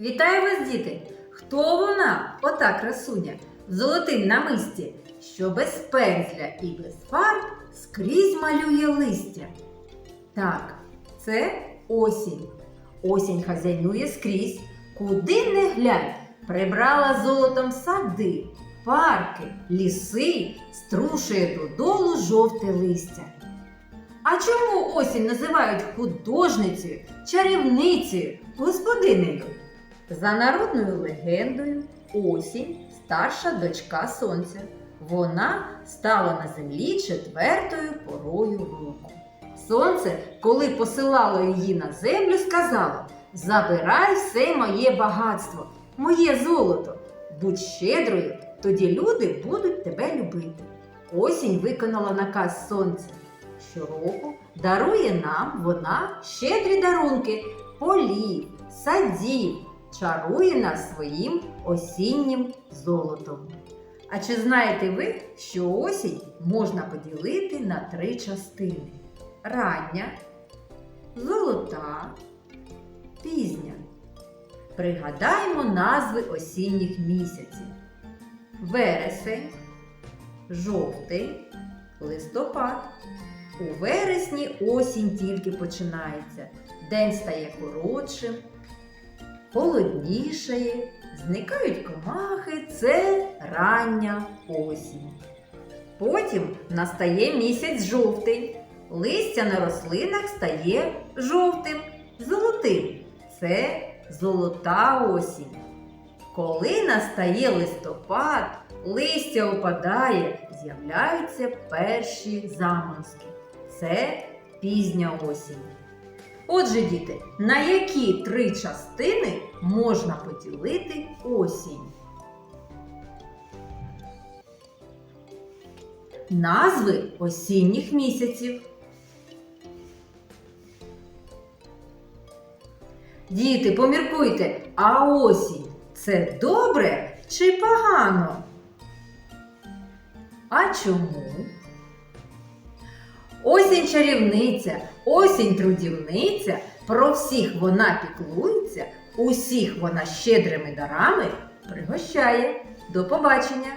Вітаю вас, діти! Хто вона, ота красуня, в золотим намисті, що без пензля і без фарб скрізь малює листя? Так, це осінь. Осінь хазяйнує скрізь, куди не глянь, прибрала золотом сади, парки, ліси, струшує додолу жовте листя. А чому осінь називають художницею, чарівницею, господинею? За народною легендою, осінь старша дочка сонця. Вона стала на землі четвертою порою року. Сонце, коли посилало її на землю, сказало: Забирай все моє багатство, моє золото. Будь щедрою, тоді люди будуть тебе любити. Осінь виконала наказ сонця. Щороку дарує нам вона щедрі дарунки полів, садів, чарує нас своїм осіннім золотом. А чи знаєте ви, що осінь можна поділити на три частини: рання, золота, пізня. Пригадаємо назви осінніх місяців: вересень, жовтий, листопад. У вересні осінь тільки починається. День стає коротшим, холоднішає, зникають комахи це рання осінь. Потім настає місяць жовтий. Листя на рослинах стає жовтим, золотим. Це золота осінь. Коли настає листопад, листя опадає, з'являються перші заморозки. Це пізня осінь. Отже, діти, на які три частини можна поділити осінь? Назви осінніх місяців. Діти, поміркуйте, а осінь це добре чи погано? А чому? Осінь чарівниця, осінь трудівниця, про всіх вона піклується, усіх вона щедрими дарами пригощає. До побачення!